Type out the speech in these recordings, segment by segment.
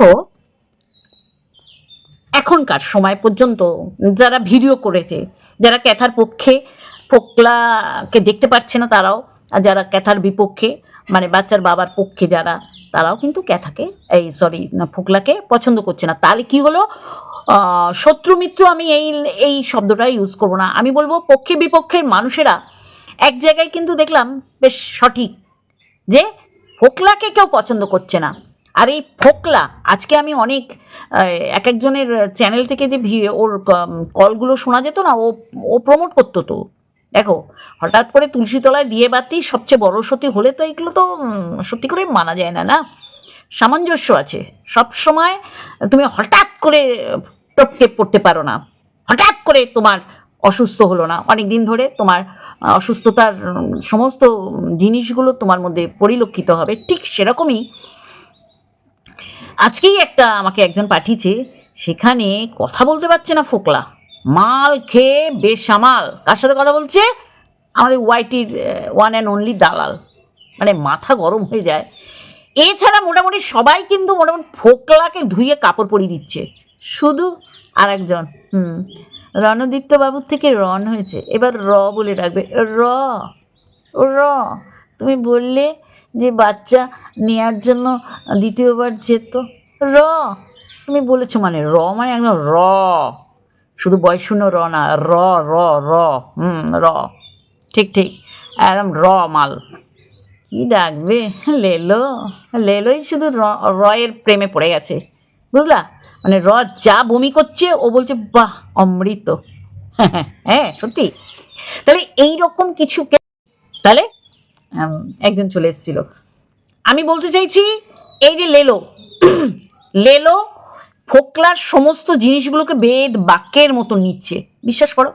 দেখো, এখনকার সময় পর্যন্ত যারা ভিডিও করেছে, যারা ক্যাথার পক্ষে ফোকলাকে দেখতে পাচ্ছে না তারাও, আর যারা ক্যাথার বিপক্ষে মানে বাচ্চার বাবার পক্ষে যারা, তারাও কিন্তু ক্যাথাকে, এই সরি ফোকলাকে পছন্দ করছে না। তাহলে কি হলো? শত্রু মিত্র আমি এই এই শব্দটা ইউজ করব না। আমি বলব পক্ষে বিপক্ষের মানুষেরা, এক জায়গায় কিন্তু দেখলাম বেশ সঠিক যে ফোকলাকে কেউ পছন্দ করছে না। আর এই ফোকলা, আজকে আমি অনেক এক একজনের চ্যানেল থেকে যে ভি- ওর কলগুলো শোনা যেত না, ও ও প্রমোট করতো তো। দেখো, হঠাৎ করে তুলসীতলায় দিয়ে বাতি সবচেয়ে বড় সতী হলে তো এগুলো তো সত্যি করে মানা যায় না না? সামঞ্জস্য আছে। সব সময় তুমি হঠাৎ করে টপকে পড়তে পারো না। হঠাৎ করে তোমার অসুস্থ হলো না। অনেক দিন ধরে তোমার অসুস্থতার সমস্ত জিনিসগুলো তোমার মধ্যে পরিলক্ষিত হবে। ঠিক সেরকমই আজকেই একটা আমাকে একজন পাঠিয়েছে, সেখানে কথা বলতে পারছে না ফোকলা। মাল খেয়ে বেসামাল। কার সাথে কথা বলছে? আমাদের ওয়াইটির ওয়ান অ্যান্ড অনলি দালাল। মানে মাথা গরম হয়ে যায়। এছাড়া মোটামুটি সবাই কিন্তু মোটামুটি ফোকলাকে ধুয়ে কাপড় পরিয়ে দিচ্ছে। শুধু আর একজন হুম, রণদীপ্ত বাবুর থেকে রন হয়েছে। এবার র বলে রাখবে র র, তুমি বললে যে বাচ্চা নেয়ার জন্য দ্বিতীয়বার যেত। র। তুমি বলেছ মানে র মানে একদম র। শুধু বয়স শূন্য র না, র র র, হুম, র। ঠিক ঠিক। একদম র মাল। কি ডাকবে? লেলো। লেলোই শুধু র- রয়ের প্রেমে পড়ে গেছে। বুঝলা? মানে র যা বমি করছে, ও বলছে, বাহ, অমৃত। হ্যাঁ সত্যি। তাহলে এই রকম কিছু কে- তাহলে একজন চলে এসেছিল। আমি বলতে চাইছি, এই যে লেলো লেলো ফোকলার সমস্ত জিনিসগুলোকে বেদ বাক্যের মতো নিচ্ছে। বিশ্বাস করো,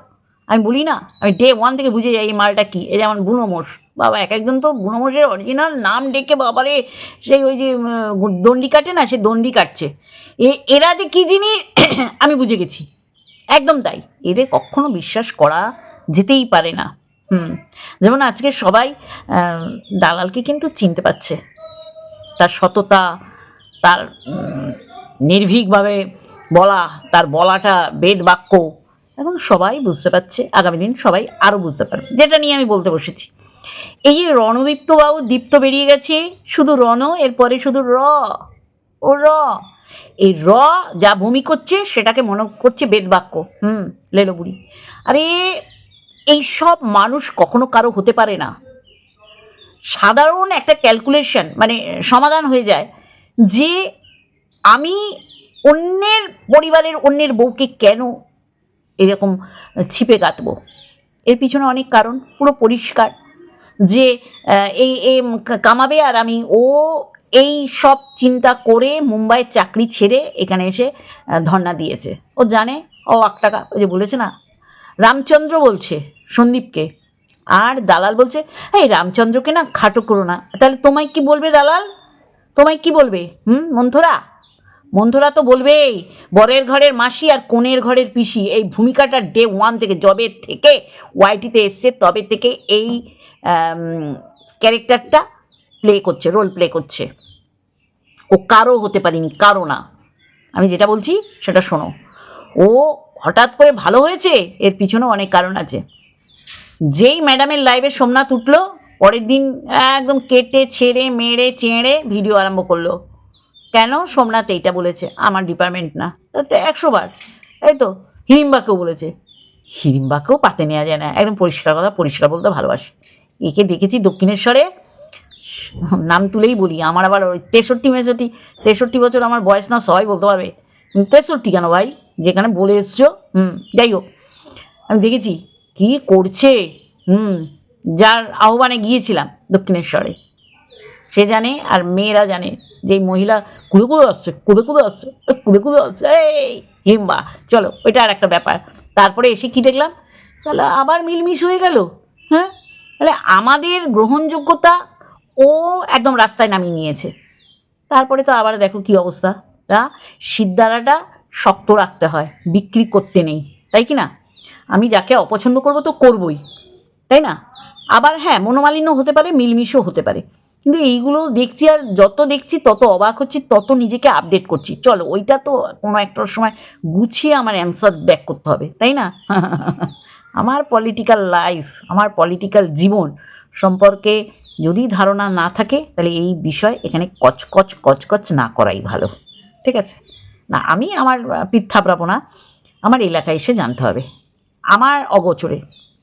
আমি বলি না, আমি ডে ওয়ান থেকে বুঝে যাই এই মালটা কি। এই যেমন বুনোমোষ বাবা, এক একজন তো বুনোমোষের অরিজিনাল নাম ডেকে বাবারে সেই ওই যে দণ্ডি কাটে না, সে দণ্ডি কাটছে। এ, এরা যে কী জিনিস, আমি বুঝে গেছি। একদম তাই। এদের কখনো বিশ্বাস করা যেতেই পারে না। হুম। যেমন আজকে সবাই দালালকে কিন্তু চিনতে পারছে। তার সততা, তার নির্ভীকভাবে বলা, তার বলাটা বেদ বাক্য। এখন সবাই বুঝতে পারছে, আগামী দিন সবাই আরও বুঝতে পারবে। যেটা নিয়ে আমি বলতে বসেছি। এই যে রণদীপ্ত বাবু দীপ্ত বেরিয়ে গেছে, শুধু রণ, এরপরে শুধু র, ও র। এই র যা ভূমি করছে, সেটাকে মনে করছে বেদ বাক্য। হুম লেলো বুড়ি আরে এইসব মানুষ কখনো কারও হতে পারে না। সাধারণ একটা ক্যালকুলেশন মানে সমাধান হয়ে যায় যে আমি অন্যের পরিবারের অন্যের বউকে কেন এরকম ছিপে কাটবো? এর পিছনে অনেক কারণ, পুরো পরিষ্কার যে এই এই কামাবে আর আমি, ও এই সব চিন্তা করে মুম্বাইয়ের চাকরি ছেড়ে এখানে এসে ধর্ণা দিয়েছে। ও জানে ও এক টাকা, ওই যে বলেছে না, রামচন্দ্র বলছে সন্দীপকে। আর দালাল বলছে, এই রামচন্দ্রকে না খাটো করো না। তাহলে তোমায় কি বলবে দালাল? তোমায় কি বলবে? হুম, মন্থরা? মন্থরা তো বলবেই, বরের ঘরের মাসি আর কোণের ঘরের পিসি, এই ভূমিকাটা ডে ওয়ান থেকে, জবের থেকে, ওয়াইটিতে এসছে, তবে থেকে এই ক্যারেক্টারটা প্লে করছে, রোল প্লে করছে। ও কারও হতে পারিনি, কারও না। আমি যেটা বলছি, সেটা শোনো। ও হঠাৎ করে ভালো হয়েছে, এর পিছনেও অনেক কারণ আছে। যেই ম্যাডামের লাইভে সোমনাথ উঠল, পরের দিন, একদম কেটে, ছেড়ে, মেরে, চেঁড়ে ভিডিও আরম্ভ করল। কেন সোমনাথ এইটা বলেছে? আমার ডিপার্টমেন্ট না। তো একশো বার। এই তো হিড়িম্বাকেও বলেছে। হিড়িম্বাকেও পাতে নেওয়া যায় না। একদম পরিষ্কার কথা, পরিষ্কার বলতে ভালোবাসি। একে দেখেছি দক্ষিণেশ্বরে। নাম তুলেই বলি, আমার আবার ওই তেষট্টি, মেষট্টি, তেষট্টি বছর আমার বয়স না, সবাই বলতে পারবে। তেষট্টি কেন ভাই? যেখানে বলে এসছো, হুম, যাই হোক। আমি দেখেছি কি করছে? হুম, যার আহ্বানে গিয়েছিলাম দক্ষিণেশ্বরে। সে জানে আর মেয়েরা জানে যে মহিলা কুদে কুদে আসছে কুদে কুদে আসছে কুদে কুদে আসছে, এই হিম্বা। চলো ওইটা আর একটা ব্যাপার। তারপরে এসে কি দেখলাম? তাহলে আবার মিলমিশ হয়ে গেল হ্যাঁ? তাহলে আমাদের গ্রহণযোগ্যতা ও একদম রাস্তায় নামিয়ে নিয়েছে। তারপরে তো আবার দেখো কি অবস্থা, তা? সিদ্ধারাটা শক্ত রাখতে হয়, বিক্রি করতে নেই, তাই কি না? আমি যাকে অপছন্দ করব তো করবই, তাই না? আবার হ্যাঁ মনোমালিন্য হতে পারে, মিলমিশও হতে পারে। কিন্তু এইগুলো দেখছি আর যত দেখছি, তত অবাক হচ্ছি, তত নিজেকে আপডেট করছি। চলো, ওইটা তো কোনো একটা সময় গুছিয়ে আমার অ্যান্সার ব্যাক করতে হবে, তাই না? আমার পলিটিক্যাল লাইফ আমার পলিটিক্যাল জীবন সম্পর্কে যদি ধারণা না থাকে, তাহলে এই বিষয় এখানে কচকচ কচকচ না করাই ভালো, ঠিক আছে? না, আমি আমার পিঠ আমার এলাকায় এসে জানতে হবে। আমার অগোচরে।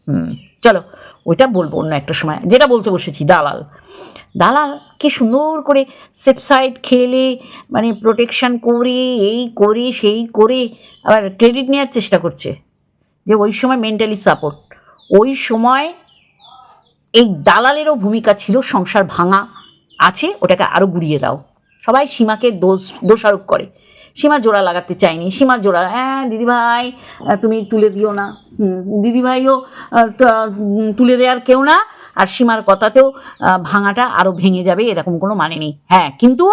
হুম। চলো ওইটা বলব অন্য একটা সময়। যেটা বলতে বসেছি দালাল। দালাল কি সুন্দর করে সেফসাইড খেলে মানে প্রোটেকশন করে এই করে সেই করে আবার ক্রেডিট নেওয়ার চেষ্টা করছে। যে ওই সময় মেন্টালি সাপোর্ট। ওই সময় এই দালালেরও ভূমিকা ছিল সংসার ভাঙা। আছে ওটাকে আরও গুড়িয়ে দাও। সবাই সীমাকে দোষ দোষারোপ করে। সীমা জোড়া লাগাতে চাইনি। সীমা জোড়া হ্যাঁ দিদিভাই তুমি তুলে দিও না। দিদিভাইও তুলে দেওয়ার কেউ না। আর সীমার কথাতেও ভাঙাটা আরও ভেঙে যাবে, এরকম কোনো মানে নেই। হ্যাঁ কিন্তু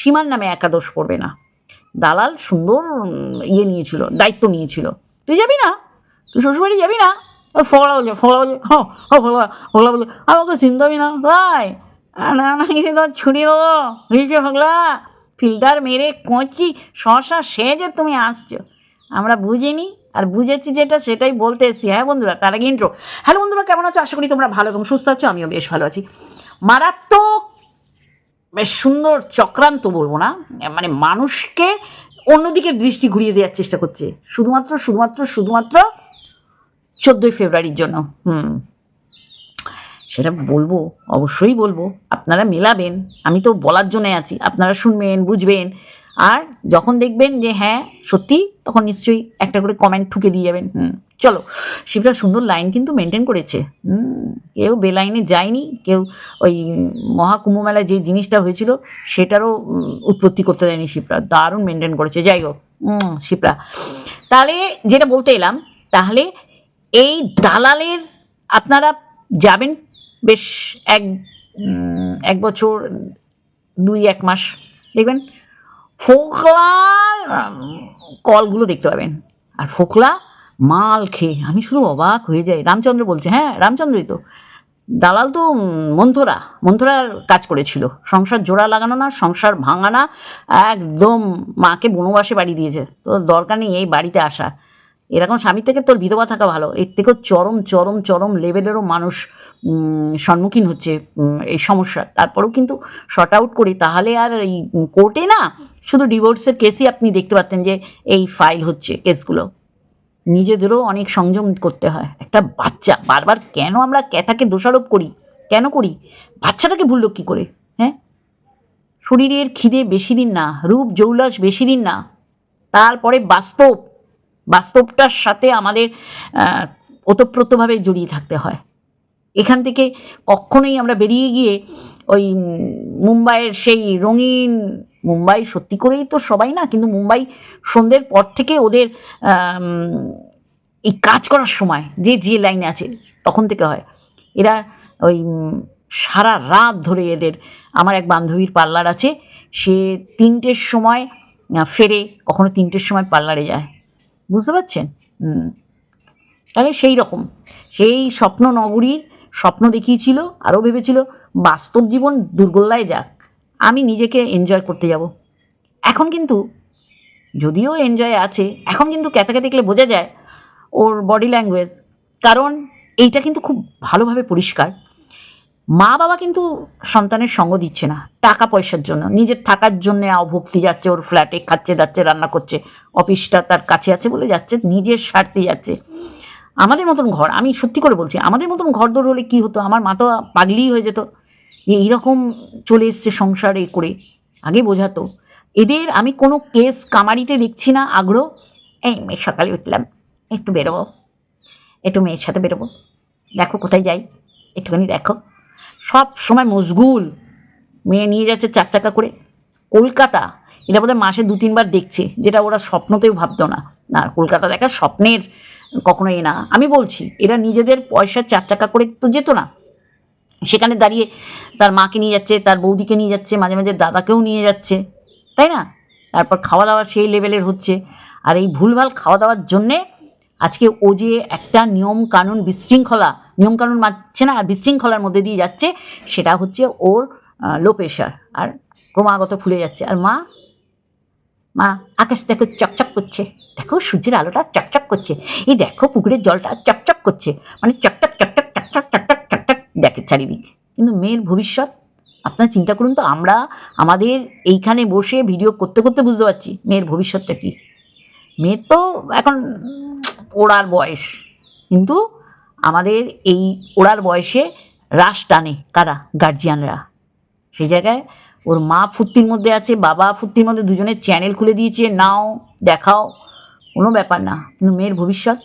সীমার নামে একাদশ পড়বে না। দালাল সুন্দর ইয়ে নিয়েছিল, দায়িত্ব নিয়েছিল। তুই যাবি না? তুই শ্বশুরবাড়ি যাবি না? ফোলা বলছে ফোলা বলছে হ ফোলা ফোলা বলছে আমাকে চিন্তাবি না। তাই না না ছুটি দেবো বুঝছ ফোকলা ফিল্টার মেরে কচি শশা সেজে তুমি আসছো। আমরা বুঝিনি আর বুঝেছি যেটা, সেটাই বলতে এসেছি। হ্যাঁ বন্ধুরা, তার আগে ইন্ট্রো হ্যালো বন্ধুরা, কেমন আছো? আশা করি তোমরা ভালো এবং সুস্থ আছো, আমিও বেশ ভালো আছি। মারাত্মক, বেশ সুন্দর চক্রান্ত বলব না মানে মানুষকে অন্যদিকে দৃষ্টি ঘুরিয়ে দেওয়ার চেষ্টা করছে। শুধুমাত্র শুধুমাত্র শুধুমাত্র চোদ্দোই ফেব্রুয়ারির জন্য। হুম। সেটা বলব, অবশ্যই বলব। আপনারা মেলাবেন, আমি তো বলার জন্য আছি, আপনারা শুনবেন, বুঝবেন। আর যখন দেখবেন যে হ্যাঁ সত্যি, তখন নিশ্চয়ই একটা করে কমেন্ট ঠুকে দিয়ে যাবেন। হুম, চলো। শিবরা সুন্দর লাইন কিন্তু মেনটেন করেছে। হুম, কেউ বেলাইনে যায়নি, কেউ ওই মহাকুম্ভ মেলায় যে জিনিসটা হয়েছিল, সেটারও উৎপত্তি করতে দেয়নি শিবরা। দারুণ মেনটেন করেছে। যাই হোক শিবরা। তাহলে যেটা বলতে এলাম, তাহলে এই দালালের আপনারা যাবেন বেশ এক এক বছর, দুই, এক মাস, দেখবেন ফোকলা কলগুলো দেখতে পাবেন। আর ফোকলা মাল খেয়ে, আমি শুধু অবাক হয়ে যাই। রামচন্দ্র বলছে হ্যাঁ রামচন্দ্রই তো। দালাল তো মন্থরা, মন্থরার কাজ করেছিল। সংসার জোড়া লাগানো না, সংসার ভাঙা না, একদম মাকে বনবাসে বাড়ি দিয়েছে। তো দরকার নেই এই বাড়িতে আসা। এরকম স্বামী থেকে তোর বিধবা থাকা ভালো। এর থেকেও চরম চরম চরম লেভেলেরও মানুষ সম্মুখীন হচ্ছে এই সমস্যার তারপরেও কিন্তু শর্ট আউট করি, তাহলে আর এই কোর্টে না শুধু ডিভোর্সের কেসই আপনি দেখতে পাচ্ছেন যে এই ফাইল হচ্ছে কেসগুলো নিজেদেরও অনেক সংযম করতে হয়। একটা বাচ্চা, বারবার কেন আমরা ক্যাথাকে দোষারোপ করি? কেন করি? বাচ্চাটাকে ভুললো কী করে? হ্যাঁ? শরীরের খিদে বেশি দিন না, রূপ জৌলাস বেশি দিন না। তারপরে বাস্তব, বাস্তবটার সাথে আমাদের ওতপ্রোতভাবে জড়িয়ে থাকতে হয়। এখান থেকে কখনোই আমরা বেরিয়ে গিয়ে ওই মুম্বাইয়ের সেই রঙিন মুম্বাই সত্যি করেই তো সবাই না, কিন্তু মুম্বাই সন্ধ্যের পর থেকে ওদের এই কাজ করার সময় যে যে লাইনে আছে, তখন থেকে হয়। এরা ওই সারা রাত ধরে এদের, আমার এক বান্ধবীর পার্লার আছে, সে তিনটের সময় ফেরে, কখনো তিনটের সময় পার্লারে যায়। বুঝতে পারছেন? তাহলে সেই রকম। সেই স্বপ্ন নগরীর স্বপ্ন দেখিয়েছিল, আরও ভেবেছিল, বাস্তব জীবন দুর্গোল্লায় যাক, আমি নিজেকে এনজয় করতে যাব। এখন কিন্তু, যদিও এনজয় আছে, এখন কিন্তু ক্যাতাকে দেখলে বোঝা যায় ওর বডি ল্যাঙ্গুয়েজ কারণ এইটা কিন্তু খুব ভালোভাবে পরিষ্কার। মা বাবা কিন্তু সন্তানের সঙ্গ দিচ্ছে না, টাকা পয়সার জন্য, নিজের থাকার জন্য অভক্তি যাচ্ছে, ওর ফ্ল্যাটে খাচ্ছে যাচ্ছে রান্না করছে, অফিসটা তার কাছে আছে বলে যাচ্ছে, নিজের স্বার্থে যাচ্ছে। আমাদের মতন ঘর, আমি সত্যি করে বলছি, আমাদের মতন ঘর দর হলে কী হতো? আমার মা তো পাগলি হয়ে যেত। যে এইরকম চলে এসছে সংসারে করে, আগে বোঝাতো। এদের আমি কোনো কেস কামারিতে দেখছি না, আগ্রহ। এই সকালে উঠলাম, একটু বেরোবো, একটু মেয়ের সাথে বেরোবো। দেখো কোথায় যাই, একটুখানি দেখো। সব সময় মশগুল, মেয়ে নিয়ে যাচ্ছে চার চাকা করে। কলকাতা এটা বোধহয় মাসে দু তিনবার দেখছে, যেটা ওরা স্বপ্নতেও ভাবতো না। না, কলকাতা দেখা স্বপ্নের কখনো এ না। আমি বলছি, এরা নিজেদের পয়সা চার চাকা করে তো যেত না। সেখানে দাঁড়িয়ে তার মাকে নিয়ে যাচ্ছে, তার বৌদিকে নিয়ে যাচ্ছে, মাঝে মাঝে দাদাকেও নিয়ে যাচ্ছে, তাই না? তারপর খাওয়া দাওয়া সেই লেভেলের হচ্ছে। আর এই ভুলভাল খাওয়া দাওয়ার জন্যে আজকে ও যে একটা নিয়ম কানুন বিশৃঙ্খলা নিয়ম কানুন মানছে না, আর বিশৃঙ্খলার মধ্যে দিয়ে যাচ্ছে, সেটা হচ্ছে ওর লো প্রেশার আর ক্রমাগত ফুলে যাচ্ছে। আর মা মা, আকাশ দেখো চকচক করছে। দেখো সূর্যের আলোটা চকচক করছে। এই দেখো পুকুরের জলটা চকচক করছে। মানে চকচক চকচক চকচক চকচক চকচক দেখে চারিদিক। কিন্তু মেয়ের ভবিষ্যৎ, আপনারা চিন্তা করুন তো, আমরা আমাদের এইখানে বসে ভিডিও করতে করতে বুঝতে পারছি মেয়ের ভবিষ্যৎটা কী। মেয়ের তো এখন ওড়ার বয়স। কিন্তু আমাদের এই ওড়ার বয়সে রাশ টানে কারা? গার্জিয়ানরা সেই জায়গায় ওর মা ফুর্তির মধ্যে আছে, বাবা ফুর্তির মধ্যে, দুজনের চ্যানেল খুলে দিয়েছে, নাও, দেখাও। কোনো ব্যাপার না, কিন্তু মেয়ের ভবিষ্যৎ।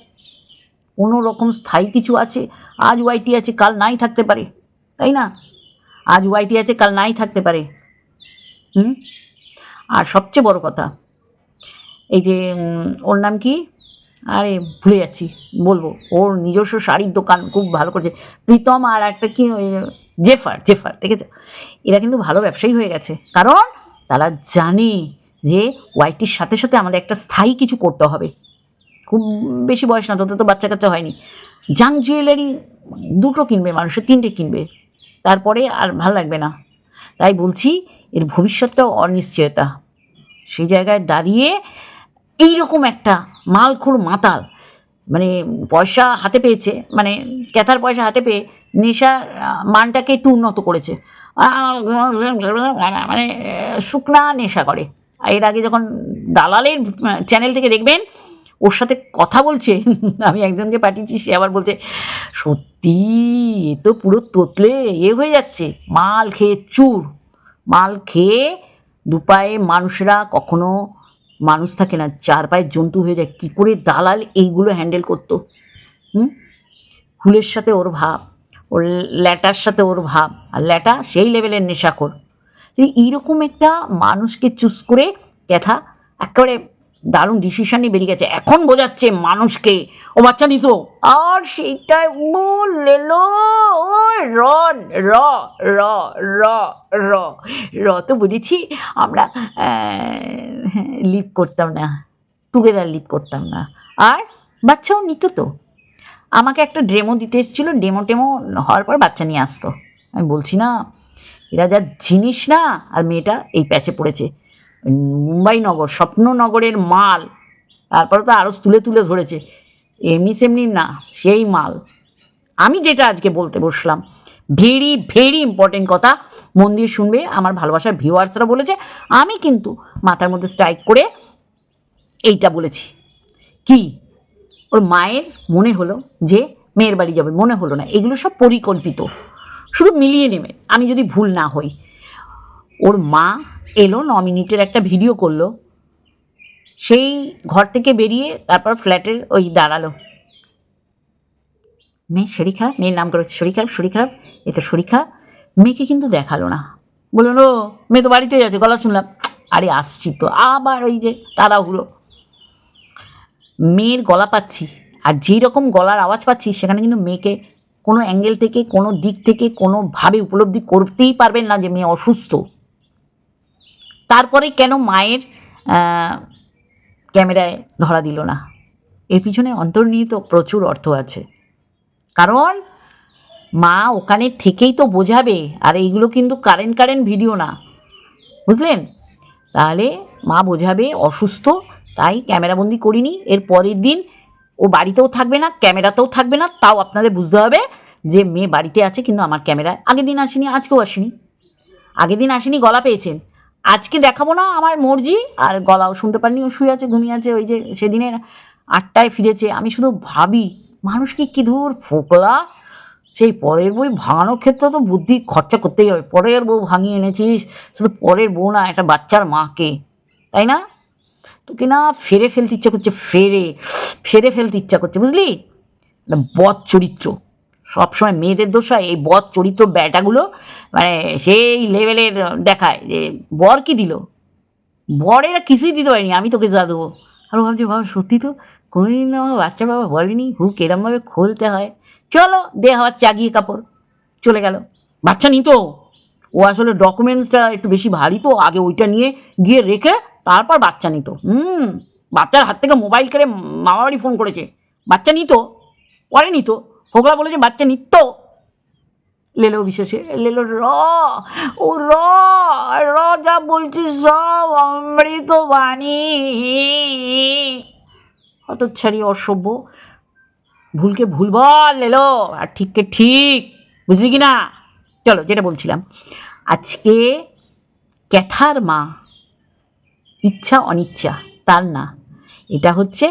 কোনো রকম স্থায়ী কিছু আছে? আজ ওয়াইটি আছে, কাল নাই থাকতে পারে, তাই না? আজ ওয়াইটি আছে, কাল নাই থাকতে পারে। হুম? আর সবচেয়ে বড় কথা, এই যে ওর নাম কি? আরে, ভুলে যাচ্ছি, বলব, ওর নিজস্ব শাড়ির দোকান খুব ভালো করছে। প্রীতম আর একটা কি জেফার জেফার, দেখেছ? এরা কিন্তু ভালো ব্যবসায়ী হয়ে গেছে। কারণ তারা জানে যে ওয়াইটির সাথে সাথে আমাদের একটা স্থায়ী কিছু করতে হবে। খুব বেশি বয়স না তোদের তো বাচ্চা কাচ্চা হয়নি। জাং জুয়েলারি দুটো কিনবে মানুষের তিনটে কিনবে। তারপরে আর ভালো লাগবে না। তাই বলছি, এর ভবিষ্যৎটাও অনিশ্চয়তা। সেই জায়গায় দাঁড়িয়ে এইরকম একটা মালখোর মাতাল মানে পয়সা হাতে পেয়েছে মানে ক্যাথার পয়সা হাতে পেয়ে নেশা মানটাকে একটু উন্নত করেছে। মানে শুকনা নেশা করে। এর আগে যখন দালালের চ্যানেল থেকে দেখবেন, ওর সাথে কথা বলছে, আমি একজনকে পাঠিয়েছি, সে আবার বলছে, সত্যি, এ তো পুরো তোতলে, এ হয়ে যাচ্ছে। মাল খেয়ে চুর। মাল খেয়ে দুপায়ে মানুষরা কখনো মানুষ থাকে না, চার পায়ে জন্তু হয়ে যায়। কী করে দালাল এইগুলো হ্যান্ডেল করতো? হুম? হুলের সাথে ওর ভাব। ওর ল্যাটার সাথে ওর ভাব, আর ল্যাটা সেই লেভেলের নেশাখোর। এই এইরকম একটা মানুষকে চুজ করে ক্যাথা একেবারে দারুণ ডিসিশন নিয়ে বেরিয়ে গেছে। এখন বোঝাচ্ছে মানুষকে, ও বাচ্চা নিত, আর সেইটাই বললেলো ও রন, র র র র র। তো বুঝেছি আমরা লিভ করতাম না টুগেদার লিভ করতাম না। আর বাচ্চাও নিত তো। আমাকে একটা ডেমো দিতে এসেছিল ডেমো টেমো হওয়ার পর বাচ্চা নিয়ে আসতো। আমি বলছি, না, এরা যা জিনিস না, আর মেয়েটা এই প্যাচে পড়েছে। মুম্বাই নগর, স্বপ্ননগরের মাল। তারপরে তো আরও তুলে তুলে ধরেছে। এমনি সেমনি না, সেই মাল। আমি যেটা আজকে বলতে বসলাম ভেরি ভেরি ইম্পর্টেন্ট কথা, মন দিয়ে শুনবে, আমার ভালোবাসার ভিউয়ার্সরা বলেছে, আমি কিন্তু মাথার মধ্যে স্ট্রাইক করে এইটা বলেছি। কি? ওর মায়ের মনে হলো যে মেয়ের বাড়ি যাবে, মনে হলো না। এগুলো সব পরিকল্পিত। শুধু মিলিয়ে নেবে, আমি যদি ভুল না হই। ওর মা এলো, ন মিনিটের একটা ভিডিও করল। সেই ঘর থেকে বেরিয়ে তারপর ফ্ল্যাটের ওই দাঁড়াল। মেয়ে শরীর খারাপ? মেয়ের নাম করেছে শরীর খারাপ? শরীর খারাপ? এ তো শরীর খারাপ। মেয়েকে কিন্তু দেখাল না। বলল মেয়ে তো বাড়িতে যাচ্ছে গলা শুনলাম। আরে, আসছি তো। আবার ওই যে তাড়াহুড়ো। মেয়ের গলা পাচ্ছি আর যেই রকম গলার আওয়াজ পাচ্ছি সেখানে কিন্তু মেয়েকে কোনো অ্যাঙ্গেল থেকে, কোনো দিক থেকে কোনোভাবে উপলব্ধি করতেই পারবেন না যে মেয়ে অসুস্থ। তারপরে কেন মায়ের ক্যামেরায় ধরা দিল না? এর পিছনে অন্তর্নিহিত প্রচুর অর্থ আছে। কারণ মা ওখানে থেকেই তো বোঝাবে, আর এইগুলো কিন্তু কারেন্ট কারেন্ট ভিডিও না। বুঝলেন? তাহলে মা বোঝাবে অসুস্থ তাই ক্যামেরাবন্দি করিনি। এর পরের দিন ও বাড়িতেও থাকবে না, ক্যামেরাতেও থাকবে না, তাও আপনাদের বুঝতে হবে যে মেয়ে বাড়িতে আছে কিন্তু আমার ক্যামেরায় আগের দিন আসেনি, আজকেও আসেনি। আগের দিন আসেনি, গলা পেয়েছেন। আজকে দেখাবো না আমার মর্জি, আর গলাও শুনতে পারিনি, ও শুয়ে আছে, ঘুমিয়ে আছে, ওই যে সেদিনের আটটায় ফিরেছে। আমি শুধু ভাবি, মানুষ কি, কী ধর ফোকলা সেই পরের বই ভাঙানোর ক্ষেত্রে তো বুদ্ধি খরচা করতেই হবে। পরের বউ ভাঙিয়ে এনেছিস, শুধু পরের বউ না, একটা বাচ্চার মাকে। তাই না? তোকে না ফেরে ফেলতে ইচ্ছা করছে, ফেরে ফেরে ফেলতে ইচ্ছা করছে, বুঝলি? একটা বদ চরিত্র। সবসময় মেয়েদের দোষ হয়, এই বদ চরিত্র ব্যাটাগুলো মানে সেই লেভেলের দেখায় যে বর কি দিল? বর এরা কিছুই দিতে পারেনি, আমি তোকে যা দেবো। আর ভাবছি, বাবা, সত্যি তো? কোনোদিন আমার বাচ্চা বাবা বলেনি? হুক এরমভাবে খুলতে হয়। চলো, দে হওয়ার চাগিয়ে কাপড়। চলে গেল। বাচ্চা নিত। ও আসলে ডকুমেন্টসটা একটু বেশি ভারী তো, আগে ওইটা নিয়ে গিয়ে রেখে তারপর বাচ্চা নিত। হুম, বাচ্চার হাত থেকে মোবাইল কেড়ে মামা বাড়ি ফোন করেছে। বাচ্চা নিত, পরে নিত। ফোকলা বলেছে বাচ্চা নিত লেলো বিশেষে, লেলো র, ও র র যা বলছিস সব অমৃত বাণী। অত ছাড়ি অসভ্য। ভুলকে ভুল বল, লেলো। আর ঠিককে ঠিক, বুঝলি কি না চলো, যেটা বলছিলাম। আজকে ক্যাথার মা ইচ্ছা অনিচ্ছা, তার না। এটা হচ্ছে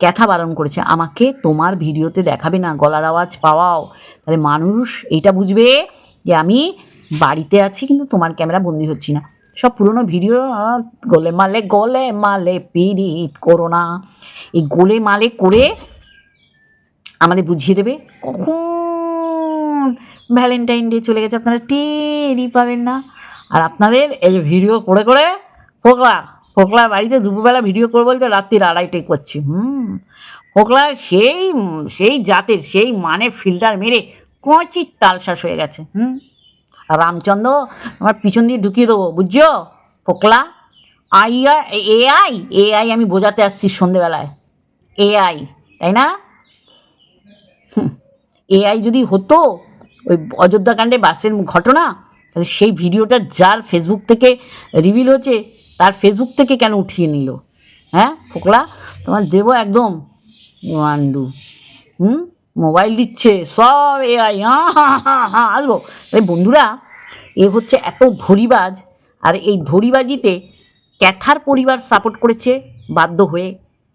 ক্যাথা বারণ করেছে, আমাকে তোমার ভিডিওতে দেখাবে না, গলার আওয়াজ পাওয়াও। তাহলে মানুষ এইটা বুঝবে যে আমি বাড়িতে আছি, কিন্তু তোমার ক্যামেরা বন্দি হচ্ছি না। সব পুরনো ভিডিও গোলে মালে, গলে মালে পিরিত করো না। এই গোলে মালে করে আমাদের বুঝিয়ে দেবে, কখন ভ্যালেন্টাইন ডে চলে গেছে, আপনারা টেরই পাবেন না। আর আপনাদের এই ভিডিও করে করে ফোকলা ফোকলা বাড়িতে দুপুরবেলা ভিডিও করে বলতে রাত্রির আড়াইটাই করছি, হুম। ফোকলা সেই সেই জাতের, সেই মানে ফিল্টার মেরে কচির তালশ্বাস হয়ে গেছে, হুম। রামচন্দ্র আমার পিছন দিয়ে ঢুকিয়ে দেবো, বুঝছ? ফোকলা, আই এআই এআই আমি বোঝাতে আসছি সন্ধেবেলায় এআই তাই না? এআই যদি হতো, ওই অযোধ্যাকাণ্ডে বাসের ঘটনা, তাহলে সেই ভিডিওটা যার ফেসবুক থেকে রিভিল হচ্ছে তার ফেসবুক থেকে কেন উঠিয়ে নিল? হ্যাঁ ফোকলা, তোমার দেবো একদম মান্ডু হুম? মোবাইল দিচ্ছে, সব এআই হ্যাঁ হ্যাঁ হ্যাঁ হ্যাঁ আসব। এই বন্ধুরা, এ হচ্ছে এত ধরিবাজ আর এই ধরিবাজিতে ক্যাথার পরিবার সাপোর্ট করেছে বাধ্য হয়ে।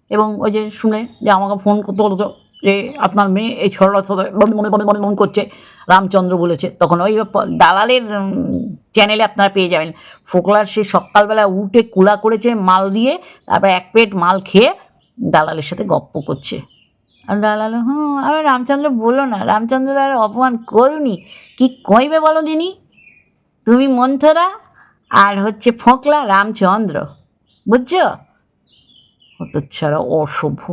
এবং ওই যে শুনে যে আমাকে ফোন করতে বলতো যে আপনার মেয়ে এই সাথে মনে মনে মনে মনে করছে, রামচন্দ্র বলেছে, তখন ওই দালালের চ্যানেলে আপনারা পেয়ে যাবেন। ফোকলার সে সকালবেলা উঠে কুলা করেছে, মাল দিয়ে, তারপর এক প্লেট মাল খেয়ে দালালের সাথে গপ্প করছে। আর দালাল, হুম আমি রামচন্দ্র বলো না রামচন্দ্র আর অপমান করুনি। কি কইবে বলো দিনি? তুমি মন্থরা আর হচ্ছে ফোকলা রামচন্দ্র, বুঝছ? হতচ্ছাড়া অসভ্য।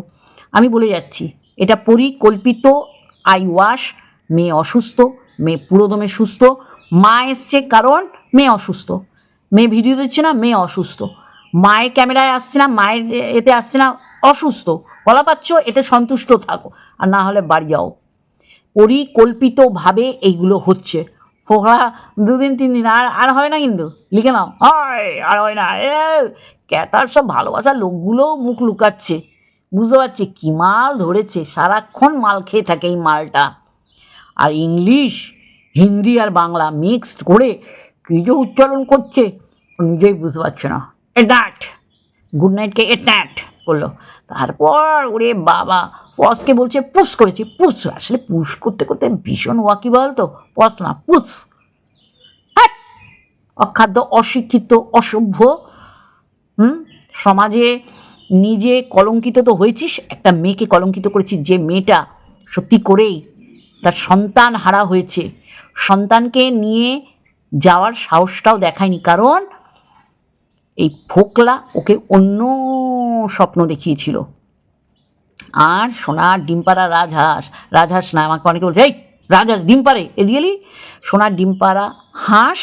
আমি বলে যাচ্ছি এটা পরিকল্পিত, আই ওয়াশ, মেয়ে অসুস্থ, মেয়ে পুরোদমে সুস্থ, মা এসছে কারণ মেয়ে অসুস্থ। মেয়ে ভিডিও দিচ্ছে না, মেয়ে অসুস্থ। মায়ের ক্যামেরায় আসছে না, মায়ের এতে আসছে না, অসুস্থ। বলা পাচ্ছ এতে সন্তুষ্ট থাকো, আর না হলে বাড়ি যাও। পরিকল্পিতভাবে এইগুলো হচ্ছে। ফোকলা দুদিন তিন দিন আর আর হয় না কিন্তু, লিখে নাও। হয়, আর হয় না, এ ক্যাতার সব ভালোবাসার লোকগুলো মুখ লুকাচ্ছে। বুঝতে পারছি কী মাল ধরেছে, সারাক্ষণ মাল খেয়ে থাকে এই মালটা। আর ইংলিশ, হিন্দি আর বাংলা মিক্সড করে কী যে উচ্চারণ করছে, নিজেই বুঝতে পারছে না। এ ডাট গুড নাইটকে এ ট্যাট বলল। তারপর ওরে বাবা পসকে বলছে পুস করেছি পুস আসলে পুশ করতে করতে ভীষণ ওয়াকি বলতো পস না পুস হ্যাট! অখাদ্য, অশিক্ষিত, অসভ্য, হুম, সমাজে নিজে কলঙ্কিত তো হয়েছিস, একটা মেয়েকে কলঙ্কিত করেছিস, যে মেয়েটা সত্যি করেই তার সন্তান হারা হয়েছে। সন্তানকে নিয়ে যাওয়ার সাহসটাও দেখায়নি, কারণ এই ফোকলা ওকে অন্য স্বপ্ন দেখিয়েছিল। আর সোনার ডিমপাড়া রাজহাঁস রাজহাঁস না, আমাকে অনেকে বলছে, এই, রাজহাঁস ডিম পারে রিয়েলি সোনার ডিমপাড়া হাঁস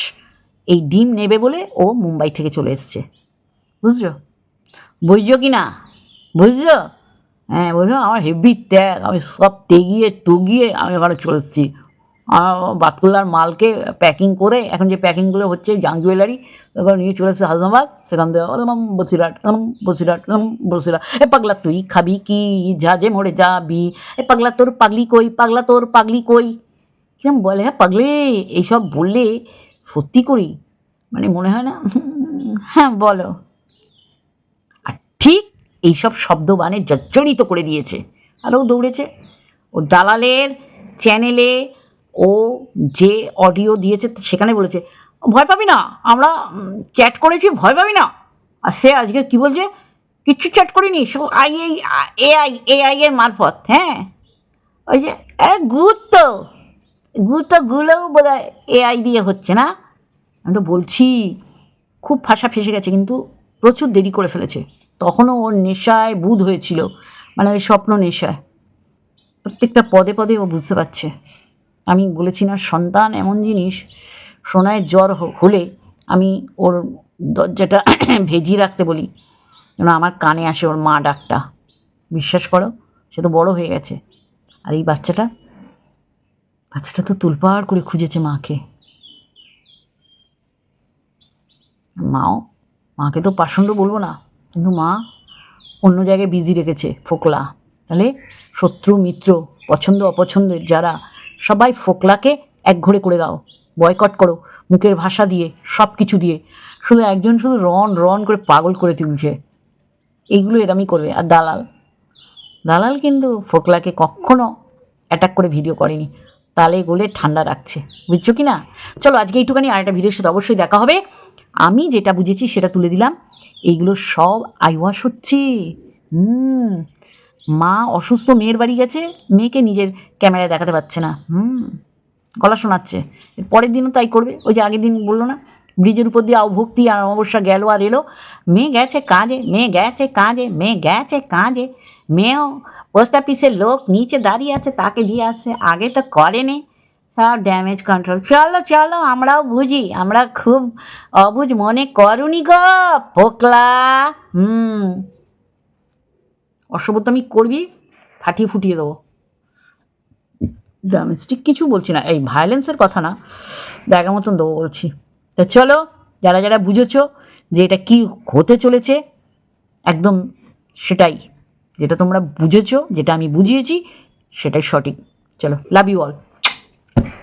এই ডিম নেবে বলে ও মুম্বাই থেকে চলে এসছে। বুঝছ? বুঝছ কি না? বুঝছ? হ্যাঁ বুঝছ? আমার হেভি ত্যাগ আমি সব তেগিয়ে টুগিয়ে আমি ওখানে চলে এসেছি। আমার বাতকুল্লার মালকে প্যাকিং করে, এখন যে প্যাকিংগুলো হচ্ছে জাং জুয়েলারি ওখানে নিয়ে চলে এসেছে হাসনাবাদ সেখান থেকে ওরকম বসিরহাট ওরকম বসিরহাট ওরকম বসিরহাট এ পাগলা, তুই খাবি কি? ঝাঁঝে মরে যাবি। এ পাগলা, তোর পাগলি কই? পাগলা, তোর পাগলি কই? কিরম বলে? হ্যাঁ পাগলি, এইসব বললে সত্যি করি? মানে মনে হয় না? হ্যাঁ বলো। এইসব শব্দ বানে জর্জরিত করে দিয়েছে। আর ও দৌড়েছে। ও দালালের চ্যানেলে ও যে অডিও দিয়েছে, সেখানে বলেছে, ভয় পাবি না, আমরা চ্যাট করেছি, ভয় পাবি না। আর সে আজকে কি বলছে? কিচ্ছু চ্যাট করিনি, সব আই এই এআই এআই এর মারফত হ্যাঁ? ওই যে, এ, গুরুত্ব গুরুত্বগুলোও বোধ হয় এআই দিয়ে হচ্ছে না? আমি তো বলছি, খুব ফাঁসা ফেসে গেছে, কিন্তু প্রচুর দেরি করে ফেলেছে। তখনও ওর নেশায় বুধ হয়েছিল মানে ওই স্বপ্ন নেশায়। প্রত্যেকটা পদে পদে ও বুঝতে পারছে। আমি বলেছি না, সন্তান এমন জিনিস, সোনায় জ্বর হলে আমি ওর দরজাটা ভেজিয়ে রাখতে বলি। যেন আমার কানে আসে ওর মা ডাকটা। বিশ্বাস করো, সে তো বড় হয়ে গেছে। আর এই বাচ্চাটা বাচ্চাটা তো তুলপাড় করে খুঁজেছে মাকে। মাও, মাকে তো পাষণ্ড বলব না। কিন্তু মা অন্য জায়গায় বিজি রেখেছে, ফোকলা। তাহলে শত্রু, মিত্র, পছন্দ অপছন্দের যারা, সবাই ফোকলাকে এক ঘরে করে দাও। বয়কট করো, মুখের ভাষা দিয়ে সব কিছু দিয়ে। শুধু একজন শুধু রন রন করে পাগল করে তুলছে। এইগুলো এরমই করবে। আর দালাল? দালাল কিন্তু ফোকলাকে কখনো অ্যাটাক করে ভিডিও করেনি। তালে গোলে ঠান্ডা রাখছে। বুঝছ কি না চলো আজকে এইটুখানি আর একটা ভিডিওর সাথে অবশ্যই দেখা হবে। আমি যেটা বুঝেছি সেটা তুলে দিলাম। এইগুলো সব আইওয়াশ হচ্ছে। হুম। মা অসুস্থ, মেয়ের বাড়ি গেছে, মেয়েকে নিজের ক্যামেরায় দেখাতে পারছে না। হুম। গলা শোনাচ্ছে। পরের দিনও তাই করবে। ওই যে আগের দিন বলল না, ব্রিজের উপর দিয়ে আবভক্তি আর অমাবস্যা গেল আর এলো। মেয়ে গেছে কাজে, মেয়ে গেছে কাজে, মেয়ে গেছে কাজে। মেয়েও পোস্ট অফিসের লোক নিচে দাঁড়িয়ে আছে, তাকে দিয়ে আসছে আগে তো করেনি। ড্যামেজ কন্ট্রোল চলো চলো, আমরাও বুঝি, আমরা খুব অবুঝ মনে করুনি গো পোকলা হুম। অসভ্যতামি করবি? ফাটিয়ে ফুটিয়ে দেবো। ডোমেস্টিক কিছু বলছি না, এই ভায়োলেন্সের কথা না জায়গা মতন দেবো বলছি। তা চলো, যারা যারা বুঝেছ যে এটা কি হতে চলেছে, একদম সেটাই, যেটা তোমরা বুঝেছ, যেটা আমি বুঝিয়েছি, সেটাই সঠিক। চলো লাভ ইউ অল